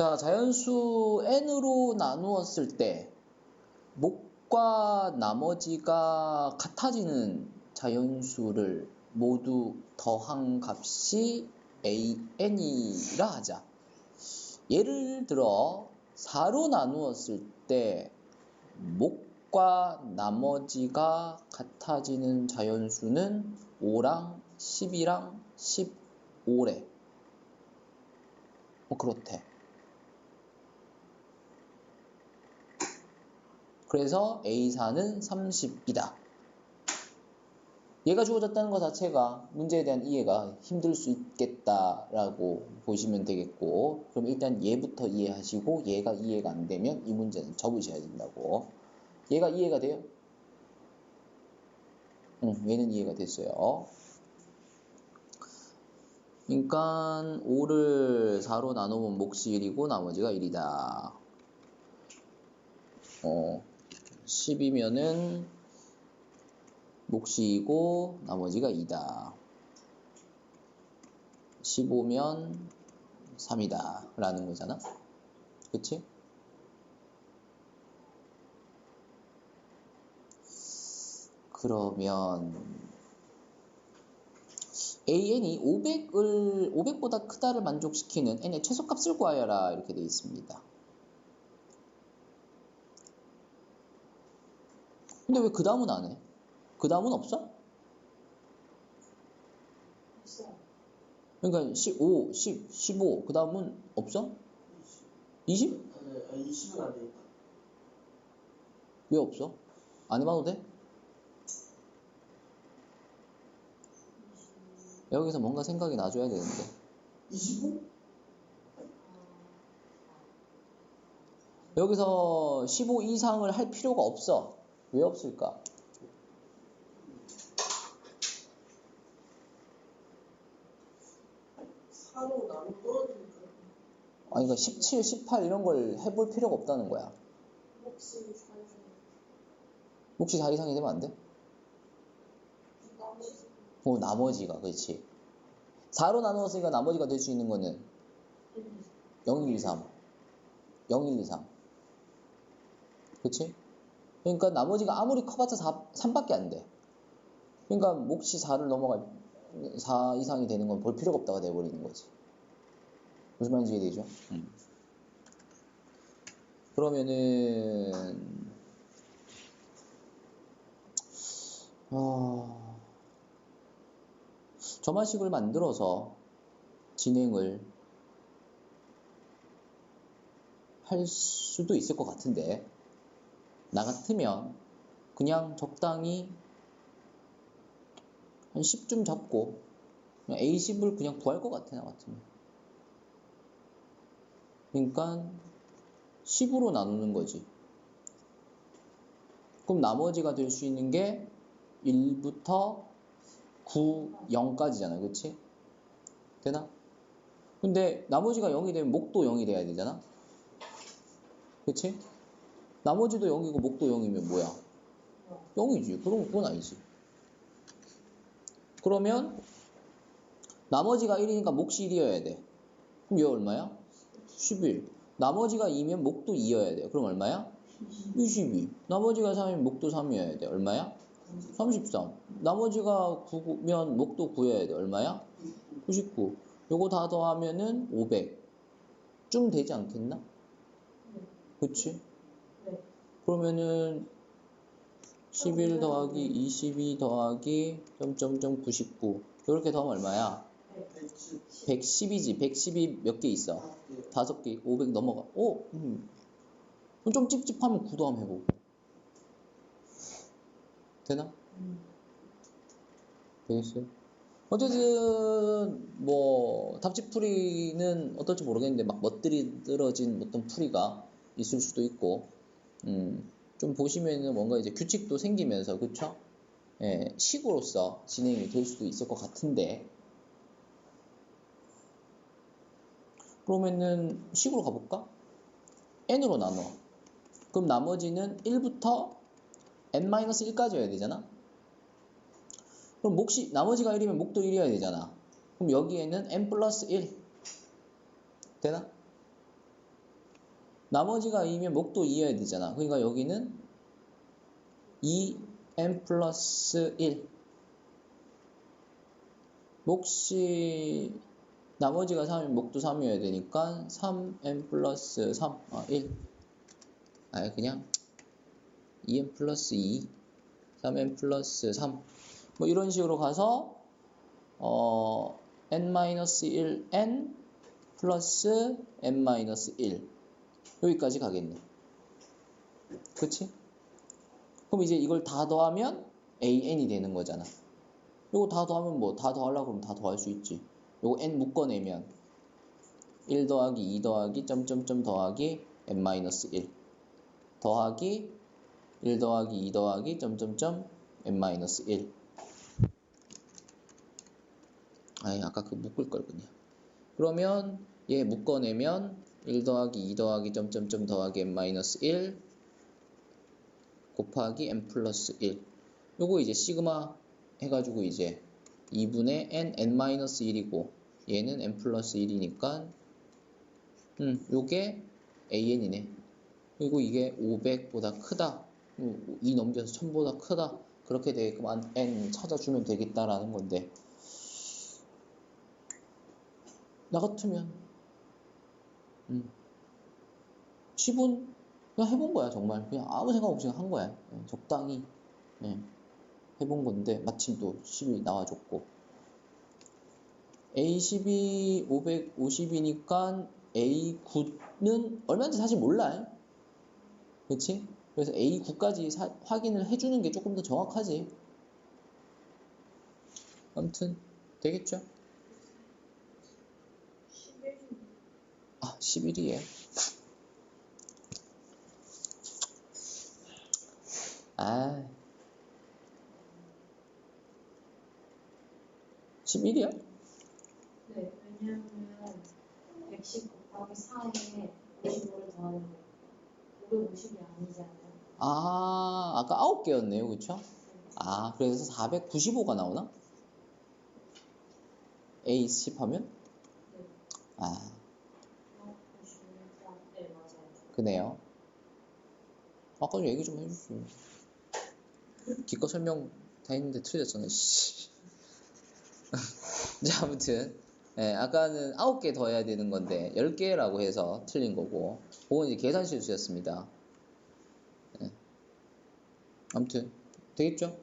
자, 자연수 n으로 나누었을 때 목과 나머지가 같아지는 자연수를 모두 더한 값이 an이라 하자. 예를 들어 4로 나누었을 때 목과 나머지가 같아지는 자연수는 5랑 10이랑 15래. 뭐 그렇대. 그래서 A4는 30이다. 얘가 주어졌다는 것 자체가 문제에 대한 이해가 힘들 수 있겠다라고 보시면 되겠고 그럼 일단 얘부터 이해하시고 얘가 이해가 안 되면 이 문제는 접으셔야 된다고 얘가 이해가 돼요? 응, 얘는 이해가 됐어요. 그러니까 5를 4로 나누면 몫이 1이고 나머지가 1이다. 어, 10이면은 몫이 2고 나머지가 2다. 15면 3이다. 라는 거잖아. 그치? 그러면 AN이 500을 500보다 크다를 만족시키는 n의 최소값을 구하여라 이렇게 되어 있습니다. 근데 왜 그 다음은 안 해? 그 다음은 없어? 그러니까 15, 10, 15, 그 다음은 없어? 20? 네, 아, 20은 안 되니까. 왜 없어? 안 해봐도 돼? 여기서 뭔가 생각이 나줘야 되는데 25? 여기서 15 이상을 할 필요가 없어 왜 없을까? 사로 나눠 떨어지니까. 아니 그러니까 17, 18 이런 걸 해볼 필요가 없다는 거야 혹시 사이즈 혹시 4 이상이 되면 안 돼? 나머지 어 나머지가 그렇지 4로 나누었으니까 나머지가 될 수 있는 거는 0, 1, 2, 3 0, 1, 2, 3 그치? 그러니까 나머지가 아무리 커봤자 4, 3밖에 안 돼. 그러니까 몫이 4를 넘어갈 4 이상이 되는 건 볼 필요가 없다가 돼버리는 거지. 무슨 말인지 이해되죠? 음. 그러면은 아... 점화식을 만들어서 진행을 할 수도 있을 것 같은데 나 같으면 그냥 적당히 한 10쯤 잡고 그냥 A10을 그냥 구할 것 같아 나 같으면 그러니까 10으로 나누는 거지 그럼 나머지가 될 수 있는 게 1부터 9, 0까지잖아 그치? 되나? 근데 나머지가 0이 되면 목도 0이 돼야 되잖아 그치? 나머지도 0이고 목도 0이면 뭐야? 0이지. 그럼 그건 아니지. 그러면 나머지가 1이니까 몫이 1이어야 돼. 그럼 얘 얼마야? 11. 나머지가 2면 목도 2여야 돼. 그럼 얼마야? 22. 나머지가 3이면 목도 3이어야 돼. 얼마야? 33. 나머지가 9면 목도 9여야 돼. 얼마야? 99. 요거 다 더하면은 500. 좀 되지 않겠나? 그치? 네. 그러면은 11 더하기 22 더하기 점점점 99 이렇게 더하면 얼마야? 110. 110이지 110이 몇 개 있어? 다섯 개 500 넘어가 오! 음. 그럼 좀 찝찝하면 9 더하면 해보고 되나? 되겠어요? 어쨌든 뭐 답지풀이는 어떨지 모르겠는데 막 멋들이들어진 어떤 풀이가 있을 수도 있고 음, 좀 보시면은 뭔가 이제 규칙도 생기면서 그쵸? 예, 식으로서 진행이 될 수도 있을 것 같은데 그러면은 식으로 가볼까? n으로 나눠 그럼 나머지는 1부터 n-1까지여야 되잖아 그럼 몫이 나머지가 1이면 목도 1이어야 되잖아 그럼 여기에는 n 플러스 1 되나? 나머지가 2면 목도 2여야 되잖아. 그러니까 여기는 2n 플러스 1. 몫이 나머지가 3이면 목도 3이어야 되니까 3n 플러스 3, 아, 1. 아예 그냥 2n 플러스 2, 3n 플러스 3. 뭐 이런 식으로 가서 어, n-1, n 플러스 n-1 여기까지 가겠네. 그치? 그럼 이제 이걸 다 더하면 an이 되는 거잖아. 이거 다 더하면 뭐 다 더하려고 그러면 다 더할 수 있지. 요거 n 묶어내면 1 더하기 2 더하기 점점점 더하기 n-1 더하기 1 더하기 2 더하기 점점점 n-1 아이 아까 그 묶을 걸 그냥 그러면 얘 묶어내면 1 더하기 2 더하기 점점점 더하기 n-1 곱하기 n 플러스 1 요거 이제 시그마 해가지고 이제 2분의 n, n-1이고 얘는 n 플러스 1이니까 음, 요게 an이네. 그리고 이게 500보다 크다. 2 넘겨서 1000보다 크다. 그렇게 되게끔 n 찾아주면 되겠다라는 건데. 나 같으면 음, 10은 그냥 해본 거야 정말. 그냥 아무 생각 없이 한 거야. 예, 적당히. 예, 해본 건데 마침 또 10이 나와줬고. A12 550이니까 A9는 얼마인지 사실 몰라 그치? 그래서 A9까지 사, 확인을 해주는 게 조금 더 정확하지. 아무튼 되겠죠? 11. 아 11이에요 아 11이야? 네, 왜냐하면 110 곱하기 4에 55를 더하는 거 550이 아니잖아요. 아, 아까 9개였네요. 그쵸? 아, 그래서 495가 나오나? A 10 하면? 네. 아, 150을 네, 맞아요. 그네요. 아까 좀 얘기 좀 해주시. 기껏 설명 다 했는데 틀렸잖아, 씨. 자, 아무튼. 예, 아까는 9개 더 해야 되는 건데, 10개라고 해서 틀린 거고, 그건 이제 계산 실수였습니다. 예. 아무튼, 되겠죠?